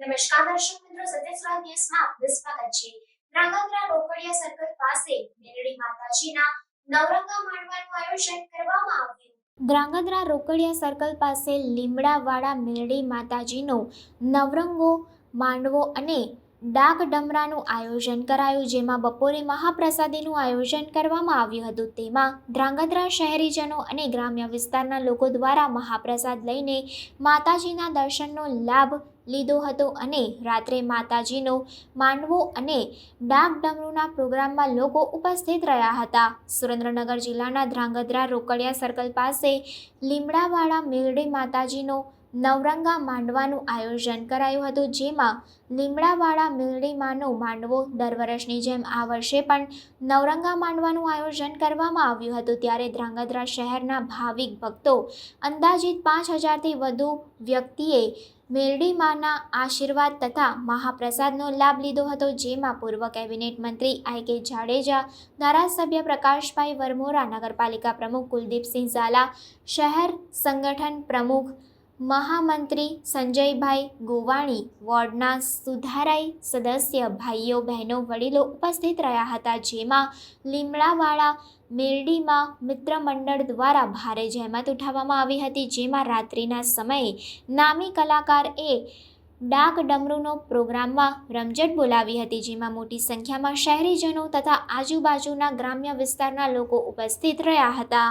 નમસ્કાર દર્શક મિત્રો સત્યસ્રાજ ન્યૂઝમાં આપનું સ્વાગત છે. રાંગાત્રા રોકડિયા સર્કલ પાસે મેરડી માતાજીના નવરંગા માણવાનું આયોજન કરવામાં આવ્યું. દ્રાંગધ્રા રોકડિયા સર્કલ પાસે લીમડાવાળા મેરડી માતાજીનો નવરંગો, માંડવો અને ડાક ડમરાનું આયોજન કરાયું, જેમાં બપોરે મહાપ્રસાદીનું આયોજન કરવામાં આવ્યું હતું. તેમાં ધ્રાંગધ્રા શહેરીજનો અને ગ્રામ્ય વિસ્તારના લોકો દ્વારા મહાપ્રસાદ લઈને માતાજીના દર્શનનો લાભ લીધો હતો અને રાત્રે માતાજીનો માંડવો અને ડાક ડમરૂના પ્રોગ્રામમાં લોકો ઉપસ્થિત રહ્યા હતા. સુરેન્દ્રનગર જિલ્લાના ધ્રાંગધ્રા રોકડિયા સર્કલ પાસે લીમડાવાળા મેલડી માતાજીનો નવરંગા માંડવાનું આયોજન કરાયું હતું, જેમાં લીમડાવાળા મેલડીમાંનો માંડવો દર વર્ષની જેમ આ વર્ષે પણ નવરંગા માંડવાનું આયોજન કરવામાં આવ્યું હતું. ત્યારે ધ્રાંગધ્રા શહેરના ભાવિક ભક્તો અંદાજિત પાંચ હજારથી વધુ વ્યક્તિએ મેરડીમાના આશીર્વાદ તથા મહાપ્રસાદનો લાભ લીધો હતો, જેમાં પૂર્વ કેબિનેટ મંત્રી આઈ કે જાડેજા, ધારાસભ્ય પ્રકાશભાઈ વરમોરા, નગરપાલિકા પ્રમુખ કુલદીપસિંહ ઝાલા, શહેર સંગઠન પ્રમુખ મહામંત્રી સંજયભાઈ ગોવાણી, વોર્ડના સુધારાઈ સદસ્ય, ભાઈઓ, બહેનો, વડીલો ઉપસ્થિત રહ્યા હતા, જેમાં લીમડાવાળા મેરડીમાં મિત્ર મંડળ દ્વારા ભારે જહેમત ઉઠાવવામાં આવી હતી, જેમાં રાત્રિના સમયે નામી કલાકાર એ ડાક ડમરૂનો પ્રોગ્રામમાં રમઝટ બોલાવી હતી, જેમાં મોટી સંખ્યામાં શહેરીજનો તથા આજુબાજુના ગ્રામ્ય વિસ્તારના લોકો ઉપસ્થિત રહ્યા હતા.